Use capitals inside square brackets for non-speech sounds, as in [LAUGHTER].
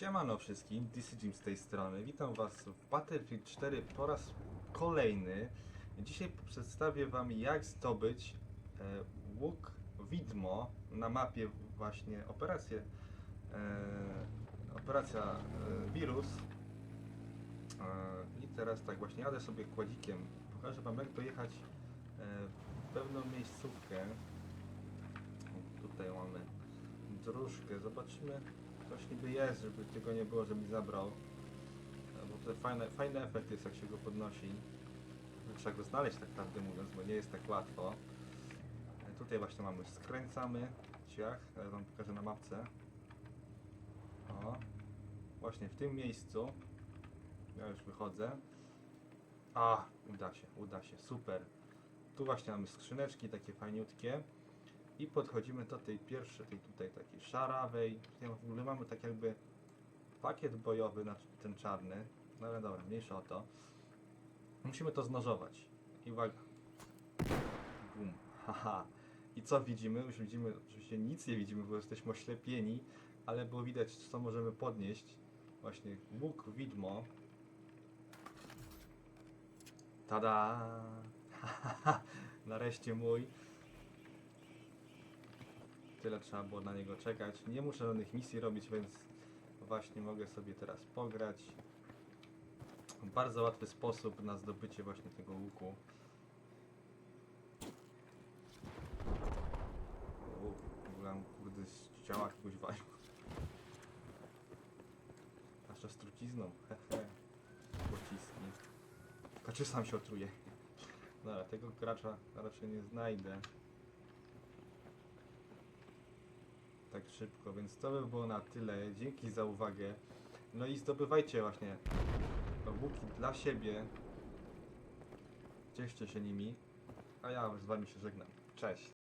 Siemano wszystkim, DC Jim z tej strony. Witam Was w Battlefield 4 po raz kolejny. Dzisiaj przedstawię Wam jak zdobyć e, łuk widmo na mapie właśnie operację e, operacja e, wirus. E, I teraz tak właśnie jadę sobie kładzikiem. Pokażę Wam jak dojechać e, w pewną miejscówkę. Tutaj mamy dróżkę. Zobaczymy. Coś niby jest, żeby tego nie było, że mi zabrał. E, Bo to fajny, fajny efekt jest, jak się go podnosi. Trzeba go znaleźć, tak prawdę mówiąc, bo nie jest tak łatwo. E, Tutaj właśnie mamy, skręcamy. Ciach, ja wam pokażę na mapce. O, właśnie w tym miejscu. Ja już wychodzę. A, uda się, uda się, super. Tu właśnie mamy skrzyneczki takie fajniutkie. I podchodzimy do tej pierwszej, tej tutaj takiej szarawej. Tutaj w ogóle mamy tak jakby pakiet bojowy na ten czarny. No ale dobra, mniejsza o to. Musimy to znożować. I uwaga. Bum. Haha. I co widzimy? Już widzimy, oczywiście nic nie widzimy, bo jesteśmy oślepieni, ale było widać, co możemy podnieść. Właśnie łuk widmo. Tada! [LAUGHS] Nareszcie mój. Trzeba było na niego czekać. Nie muszę żadnych misji robić, więc właśnie mogę sobie teraz pograć. Bardzo łatwy sposób na zdobycie właśnie tego łuku. W ogóle kurde z ciała kogoś walił. Zwłaszcza z trucizną. Hehe. Pociski. Kaczy sam się otruje. Dobra, tego gracza raczej nie znajdę. Tak szybko, więc to by było na tyle. Dzięki za uwagę. No i zdobywajcie właśnie łuki dla siebie. Cieszcie się nimi. A ja z wami się żegnam. Cześć.